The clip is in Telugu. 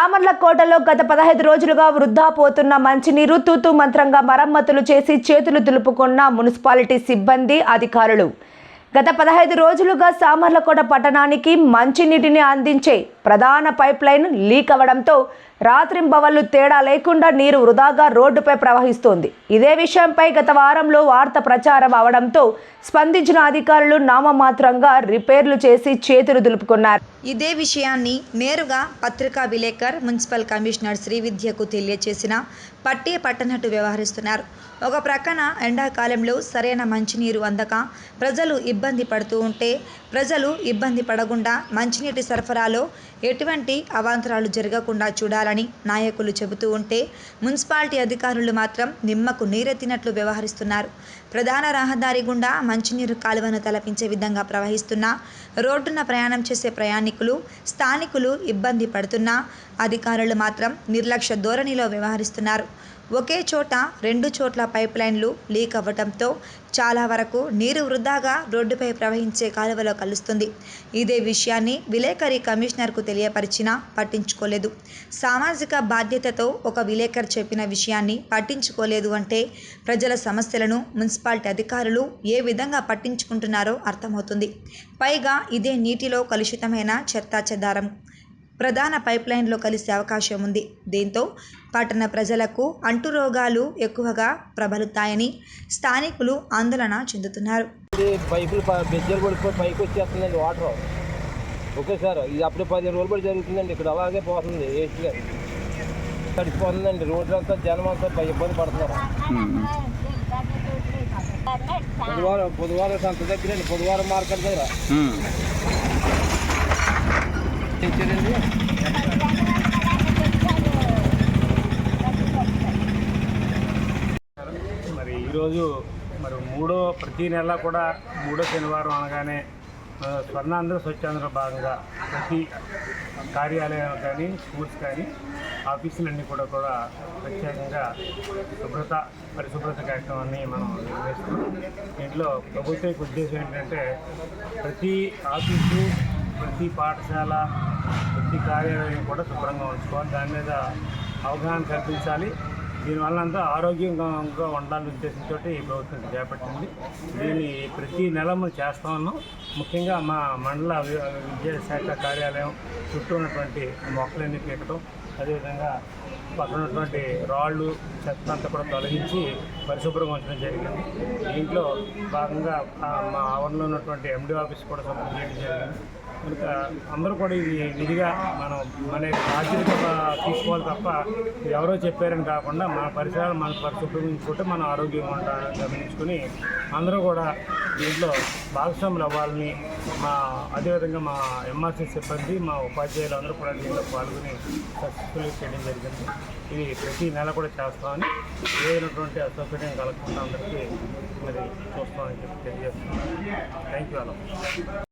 సామర్లకోటలో గత పదహైదు రోజులుగా వృద్ధా పోతున్న మంచినీరు తూతూ మంత్రంగా మరమ్మతులు చేసి చేతులు దులుపుకున్న మున్సిపాలిటీ సిబ్బంది అధికారులు. గత పదహైదు రోజులుగా సామర్లకోట పట్టణానికి మంచినీటిని అందించే ప్రధాన పైప్లైన్ లీక్ అవ్వడంతో రాత్రింబవళ్ళు తేడా లేకుండా నీరు వృధాగా రోడ్డుపై ప్రవహిస్తోంది. ఇదే విషయంపై గత వారంలో వార్త ప్రచారం అవడంతో స్పందించిన అధికారులు నామమాత్రంగా రిపేర్లు చేసి చేతులు దులుపుకున్నారు. ఇదే విషయాన్ని నేరుగా పత్రికా విలేకర్ మున్సిపల్ కమిషనర్ శ్రీవిద్యకు తెలియచేసిన పట్టే పట్టనట్టు వ్యవహరిస్తున్నారు. ఒక ప్రక్కన ఎండాకాలంలో సరైన మంచినీరు అందక ప్రజలు ఇబ్బంది పడుతూ ఉంటే ప్రజలు ఇబ్బంది పడకుండా మంచినీటి సరఫరాలో ఎటువంటి అవాంతరాలు జరగకుండా చూడాలని నాయకులు చెబుతూ ఉంటే మున్సిపాలిటీ అధికారులు మాత్రం నిమ్మకు నీరెత్తినట్లు వ్యవహరిస్తున్నారు. ప్రధాన రహదారి గుండా మంచినీరు కాలువను తలపించే విధంగా ప్రవహిస్తున్న రోడ్డున ప్రయాణం చేసే ప్రయాణికులు స్థానికులు ఇబ్బంది పడుతున్నా అధికారులు మాత్రం నిర్లక్ష్య ధోరణిలో వ్యవహరిస్తున్నారు. ఒకే చోట రెండు చోట్ల పైప్ లైన్లు లీక్ అవ్వడంతో చాలా వరకు నీరు వృధాగా రోడ్డుపై ప్రవహించే కాలువలో కలుస్తుంది. ఇదే విషయాన్ని విలేకరి కమిషనర్కు తెలియపరిచినా పట్టించుకోలేదు. సామాజిక బాధ్యతతో ఒక విలేకరు చెప్పిన విషయాన్ని పట్టించుకోలేదు అంటే ప్రజల సమస్యలను మున్సిపాలిటీ అధికారులు ఏ విధంగా పట్టించుకుంటున్నారో అర్థమవుతుంది. పైగా ఇదే నీటిలో కలుషితమైన చెత్తాచెదారం ప్రధాన పైప్ లైన్లో కలిసే అవకాశం ఉంది. దీంతో పట్టణ ప్రజలకు అంటురోగాలు ఎక్కువగా ప్రబలుతాయని స్థానికులు ఆందోళన చెందుతున్నారు. పైపులు బెజ్జలు పడిపోయి పైకి వచ్చేస్తుందండి వాటర్. ఓకే సార్ ఇది అప్పుడే పదిహేను రోజులు పడి జరుగుతుందండి. ఇక్కడ అలాగే పోతుంది వేస్ట్గా తడిసిపోతుందండి రోడ్లు అంతా జనం అంతా పై ఇబ్బంది పడుతున్నారు. బుధవారం బుధవారం సంత దగ్గర అండి బుధవారం మార్కెట్ దగ్గర. తెచ్చారండి మరి ఈరోజు మరి మూడో ప్రతి నెల కూడా మూడో శనివారం అనగానే స్వర్ణాంధ్ర స్వచ్ఛాంధ్ర భాగంగా ప్రతి కార్యాలయం కానీ స్కూల్స్ కానీ ఆఫీసులన్నీ కూడా కూడా ప్రత్యేకంగా శుభ్రత పరిశుభ్రత కార్యక్రమాన్ని మనం నిర్వహిస్తున్నాం దీంట్లో ప్రభుత్వం యొక్క ఉద్దేశం ఏంటంటే ప్రతి ఆఫీసు ప్రతి పాఠశాల ప్రతి కార్యాలయం కూడా శుభ్రంగా ఉంచుకోవాలి. దాని మీద అవగాహన కల్పించాలి. దీనివల్ల అంతా ఆరోగ్యంగా ఉండాలనే ఉద్దేశంతో ఈ ప్రభుత్వం చేపట్టింది. దీన్ని ప్రతి నెల మనం చేస్తా ఉన్నాం. ముఖ్యంగా మా మండల వి- విద్యాశాఖ కార్యాలయం చుట్టూ ఉన్నటువంటి మొక్కలన్నీ పీకటం అదేవిధంగా పక్కన ఉన్నటువంటి రాళ్ళు చెత్త అంతా కూడా తొలగించి పరిశుభ్రంగా ఉంచడం జరిగింది. దీంట్లో భాగంగా మా ఆవరణలో ఉన్నటువంటి ఎండి ఆఫీస్ కూడా సంబంధించడం జరిగింది. అందరూ కూడా ఇది విధిగా మనం మన బాధ్యత తీసుకోవాలి తప్ప ఎవరో చెప్పారని కాకుండా మన పరిసరాలు మన పరిశుభ్రించుకుంటే మన ఆరోగ్యంగా ఉండాలని గమనించుకుని అందరూ కూడా దీంట్లో భాగస్వాములు అవ్వాలని మా అదేవిధంగా మా ఎంఆర్సీ సిబ్బంది మా ఉపాధ్యాయులు అందరూ కూడా దీంట్లో పాల్గొని సక్సెస్ఫుల్గా చేయడం జరిగింది. ఇది ప్రతి నెల కూడా చేస్తామని ఏదైనటువంటి అసౌకర్యం కలగకుండా అందరికీ మరి చూస్తామని చెప్పి తెలియజేస్తున్నాను థ్యాంక్ యూ అలా